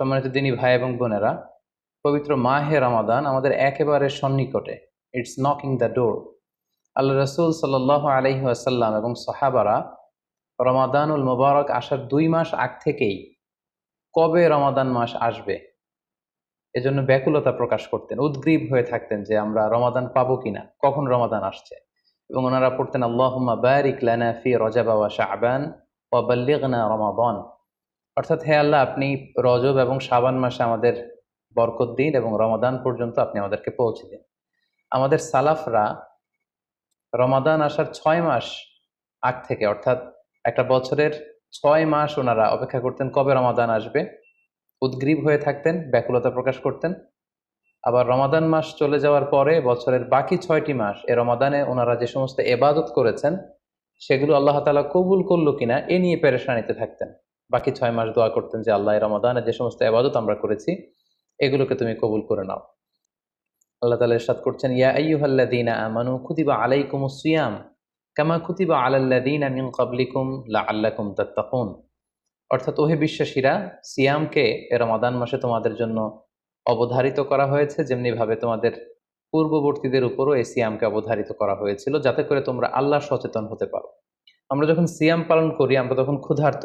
সম্মানিত দিনী ভাই এবং বোনেরা, পবিত্র মাহে রমাদান আমাদের একেবারে সন্নিকটে। It's knocking the door Allah রসুল সাল্লাহ আলহি আসাল্লাম এবং সাহাবারা রমাদানুল মোবারক আসার দুই মাস আগ থেকেই কবে রমাদান মাস আসবে? এজন্য ব্যাকুলতা প্রকাশ করতেন, উদ্গ্রীব হয়ে থাকতেন যে আমরা রমাদান পাবো কিনা, কখন রমাদান আসছে। এবং ওনারা পড়তেন, আল্লাহুম্মা বারিক লানা ফি রজাবা ওয়া শাবান ওয়া বাল্লিগনা রমাদান। অর্থাৎ হে আল্লাহ, আপনি রজব এবং শাবান মাসে আমাদের বরকত দিন এবং রমাদান পর্যন্ত আপনি আমাদেরকে পৌঁছে দিন। আমাদের সালাফরা রমাদান আসার ছয় মাস আগ থেকে, অর্থাৎ একটা বছরের ছয় মাস ওনারা অপেক্ষা করতেন কবে রমাদান আসবে। উদ্গ্রীব হয়ে থাকতেন, ব্যাকুলতা প্রকাশ করতেন। আবার রমাদান মাস চলে যাওয়ার পরে বছরের বাকি ছয়টি মাস এ রমাদানে ওনারা যে সমস্ত এবাদত করেছেন, সেগুলো আল্লাহ তালা কবুল করল কিনা, এ নিয়ে পেরেশানিতে থাকতেন। বাকি ছয় মাস দোয়া করতেন যে, আল্লাহ রমাদানে যে সমস্ত এবাদত আমরা করেছি, এগুলোকে তুমি কবুল করে নাও। আল্লাহ তালা ইরশাদ করছেন, ইয়া আইয়ুহাল্লাযীনা আমানু কুতিবা আলাইকুমুস সিয়াম, কামা কুতিবা আলাল্লাযীনা মিন ক্বাবলিকুম লাআল্লাকুম তাত্তাকুন। অর্থাৎ, ওহে বিশ্বাসীরা, সিয়ামকে রমাদান মাসে তোমাদের জন্য অবধারিত করা হয়েছে, যেমনিভাবে তোমাদের পূর্ববর্তীদের উপরও এই সিয়ামকে অবধারিত করা হয়েছিল, যাতে করে তোমরা আল্লাহ সচেতন হতে পারো। আমরা যখন সিয়াম পালন করি, আমরা তখন ক্ষুধার্ত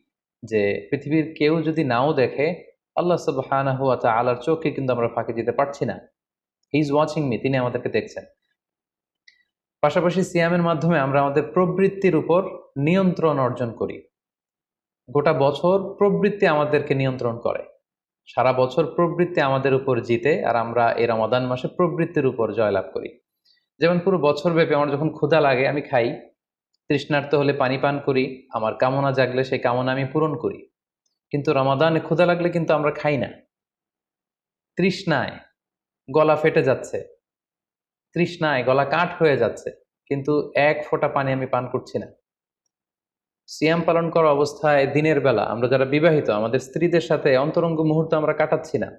যে পৃথিবীর কেউ যদি নাও দেখে, আল্লাহ সুবহানাহ ওয়া তাআলার চোখে কিন্তু আমরা ফাঁকে দিতে পারছি না। হি ইজ ওয়াচিং মি তিনি আমাদেরকে দেখছেন। পাশাপাশি সিয়ামের মাধ্যমে আমরা আমাদের প্রবৃত্তির উপর নিয়ন্ত্রণ অর্জন করি। গোটা বছর প্রবৃত্তি আমাদেরকে নিয়ন্ত্রণ করে। সারা বছর প্রবৃত্তি আমাদের উপর জিতে আর আমরা এই রমাদান মাসে প্রবৃত্তির উপর জয়লাভ করি। যেমন পুরো বছর ব্যাপী আমার যখন ক্ষুধা লাগে, আমি খাই। তৃষ্ণার্ত হলে পানি পান করি, আমার কামনা জাগলে সেই কামনা আমি পূরণ করি। কিন্তু রমাদানে ক্ষুধা লাগলে কিন্তু আমরা খাই না। তৃষ্ণায় গলা ফেটে যাচ্ছে। তৃষ্ণায় গলা কাঠ হয়ে যাচ্ছে, কিন্তু এক ফোঁটা পানি আমি পান করছি না। সিয়াম পালন করা অবস্থায় দিনের বেলা আমরা যারা বিবাহিত, আমাদের স্ত্রীদের সাথে অন্তরঙ্গ মুহূর্ত আমরা কাটাচ্ছি না।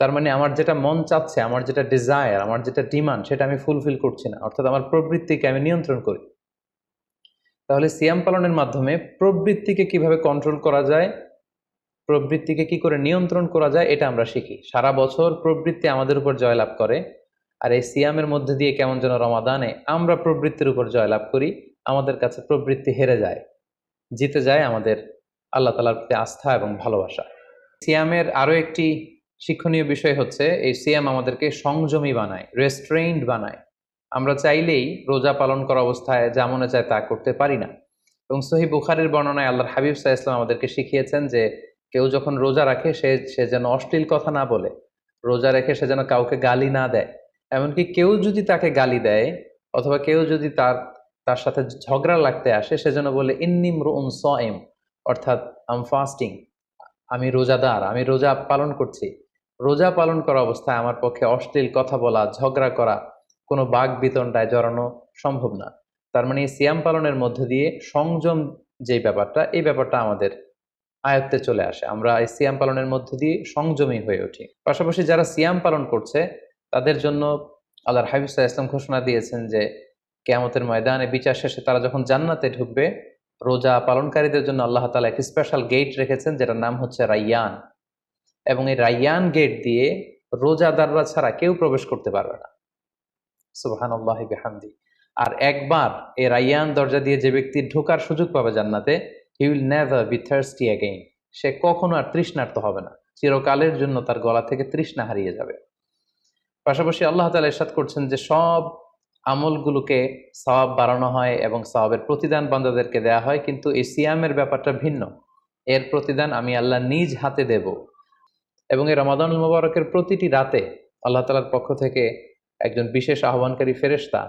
তার মানে আমার যেটা মন চাচ্ছে, আমার যেটা ডিজায়ার আমার যেটা ডিমান্ড সেটা আমি ফুলফিল করছি না। অর্থাৎ আমার প্রবৃত্তিকে আমি নিয়ন্ত্রণ করি। তাহলে সিয়াম পালনের মাধ্যমে প্রবৃত্তিকে কীভাবে কন্ট্রোল করা যায়, প্রবৃত্তিকে কি করে নিয়ন্ত্রণ করা যায়, এটা আমরা শিখি। সারা বছর প্রবৃত্তি আমাদের উপর জয়লাভ করে, আর এই সিয়ামের মধ্যে দিয়ে কেমন যেন রমাদানে আমরা প্রবৃত্তির উপর জয়লাভ করি, আমাদের কাছে প্রবৃত্তি হেরে যায়, জিতে যায় আমাদের আল্লাহ তালার প্রতি আস্থা এবং ভালোবাসা। সিয়ামের আরও একটি শিক্ষণীয় বিষয় হচ্ছে, এই সিয়াম আমাদেরকে সংযমী বানায় রেস্ট্রেইনড বানায়। আমরা চাইলেই রোজা পালন করা অবস্থায় যা মনে চায় তা করতে পারি না। এবং সহি বুখারের বর্ণনায় আল্লাহর হাবিব সাহা ইসলাম আমাদেরকে শিখিয়েছেন যে কেউ যখন রোজা রাখে, সে সে যেন অশ্লীল কথা না বলে। রোজা রেখে সে যেন কাউকে গালি না দেয়। এমনকি কেউ যদি তাকে গালি দেয় অথবা কেউ যদি তার তার সাথে ঝগড়া লাগতে আসে, সে যেন বলে ইন্নিম রুম সএম অর্থাৎ আম ফাস্টিং আমি রোজাদার আমি রোজা পালন করছি রোজা পালন করা অবস্থায় আমার পক্ষে অশ্লীল কথা বলা, ঝগড়া করা কোনো বাঘ বিতণ্ডায় জড়ানো সম্ভব না। তার মানে এই সিয়াম পালনের মধ্যে দিয়ে সংযম যে ব্যাপারটা, এই ব্যাপারটা আমাদের আয়ত্তে চলে আসে। আমরা এই সিয়াম পালনের মধ্যে দিয়ে সংযমী হয়ে উঠি। পাশাপাশি যারা সিয়াম পালন করছে, তাদের জন্য আল্লাহর হাবিব ইসলাম ঘোষণা দিয়েছেন যে, কেয়ামতের ময়দানে বিচার শেষে তারা যখন জান্নাতে ঢুকবে, রোজা পালনকারীদের জন্য আল্লাহ তালা একটি স্পেশাল গেট রেখেছেন, যেটার নাম হচ্ছে রাইয়ান। এবং এই রাইয়ান গেট দিয়ে রোজাদাররা ছাড়া কেউ প্রবেশ করতে পারবে না। সুবাহান আল্লাহ বেহামদি। আর একবার এই রাইয়ান দরজা দিয়ে যে ব্যক্তি ঢোকার সুযোগ পাবে জান্নাতে he will never be thirsty again সে কখনো আর তৃষ্ণার্ত হবে না। চিরকালের জন্য তার গলা থেকে তৃষ্ণা হারিয়ে যাবে। পাশাপাশি আল্লাহ তালা ইরশাদ করছেন যে সব আমলগুলোকে সওয়াব বাড়ানো হয় এবং সওয়াবের প্রতিদান বান্দাদেরকে দেয়া হয়, কিন্তু এই সিয়ামের ব্যাপারটা ভিন্ন। এর প্রতিদান আমি আল্লাহ নিজ হাতে দেব। এবং এই রমাদানুল মুবারকের প্রতিটি রাতে আল্লাহ তালার পক্ষ থেকে একজন বিশেষ আহ্বানকারী ফেরেশতা,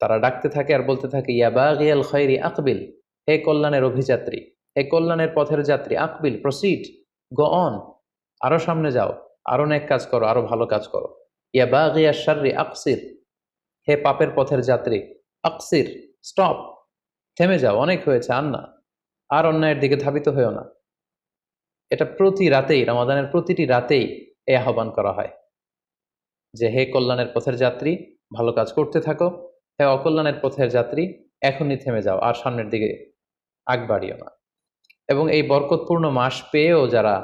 তারা ডাকতে থাকে আর বলতে থাকে ইয়াবাগিয়াল খৈরি আকবিল, হে কল্যাণের অভিযাত্রী, হে কল্যাণের পথের যাত্রী, আকবিল, প্রসিড, গো অন, আরও সামনে যাও, আরও নেক কাজ করো, আরও ভালো কাজ করো। ইয়া বাগিয়া শাররি আকসির, হে পাপের পথের যাত্রী, আকসির, স্টপ, থেমে যাও, অনেক হয়েছে, আর না, আর অন্যায়ের দিকে ধাবিত হয়েও না। এটা প্রতি রাতেই, রমাদানের প্রতিটি রাতেই এই আহ্বান করা হয়। যে, হে কল্যাণের পথের যাত্রী, ভালো কাজ করতে থাকো। হে অকল্যাণের পথের যাত্রী, এখনই থেমে যাও, আর সামনের দিকে আগ বাড়িও না। এবং এই বরকতপূর্ণ মাস পেয়েও যারা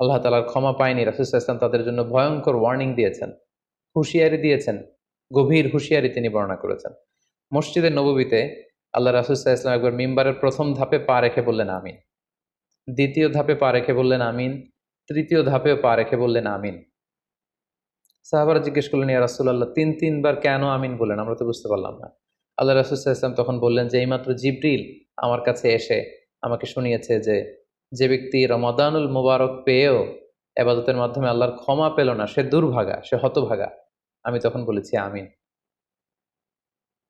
আল্লাহ তালার ক্ষমা পায়নি রাসুসাহ ইসলাম তাদের জন্য ভয়ঙ্কর ওয়ার্নিং দিয়েছেন, হুঁশিয়ারি দিয়েছেন, গভীর হুঁশিয়ারি তিনি বর্ণনা করেছেন। মসজিদের নবীতে আল্লাহ রাসুসাহ ইসলাম একবার মিম্বারের প্রথম ধাপে পা রেখে বললেন, আমিন। দ্বিতীয় ধাপে পা রেখে বললেন, আমিন। তৃতীয় ধাপেও পা রেখে বললেন, আমিন। সাহাবারা জিজ্ঞেস করলেন, ইয়া রাসুল্লাহ তিন, তিনবার কেন আমিন বললেন? আমরা তো বুঝতে পারলাম না। আল্লাহ রাসুসাহ ইসলাম তখন বললেন যে, এইমাত্র জিব্রিল আমার কাছে এসে আমাকে শুনিয়েছে যে যে ব্যক্তি রমাদানুল মুবারক পেয়েও এবাদতের মাধ্যমে আল্লাহর ক্ষমা পেল না, সে দুর্ভাগা, সে হতভাগা। আমি তখন বলেছি, আমিন।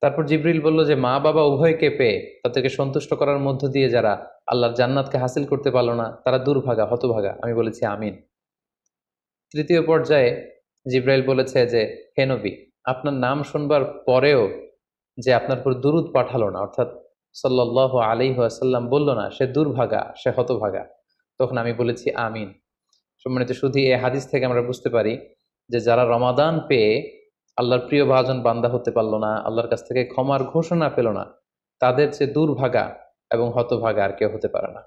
তারপর জিব্রিল বলল যে, মা বাবা উভয়কে পেয়ে তাদেরকে সন্তুষ্ট করার মধ্য দিয়ে যারা আল্লাহর জান্নাতকে হাসিল করতে পারল না, তারা দুর্ভাগা, হতভাগা। আমি বলেছি, আমিন। তৃতীয় পর্যায়ে জিব্রাইল বলেছে যে, হে নবী, আপনার নাম শুনবার পরেও যে আপনার উপর দুরুদ পাঠালো না, অর্থাৎ সাল্লাহ আলী আসাল্লাম বলল না, সে দুর্ভাগা, সে হতভাগা। তখন আমি বলেছি, আমিন। সম্মানিত শুধু এই হাদিস থেকে আমরা বুঝতে পারি যে, যারা রমাদান পেয়ে আল্লাহর প্রিয় ভাজন বান্দা হতে পারল না, আল্লাহর কাছ থেকে ক্ষমার ঘোষণা পেল না, তাদের যে দুর্ভাগা এবং হতভাগা আর কেউ হতে পারে না।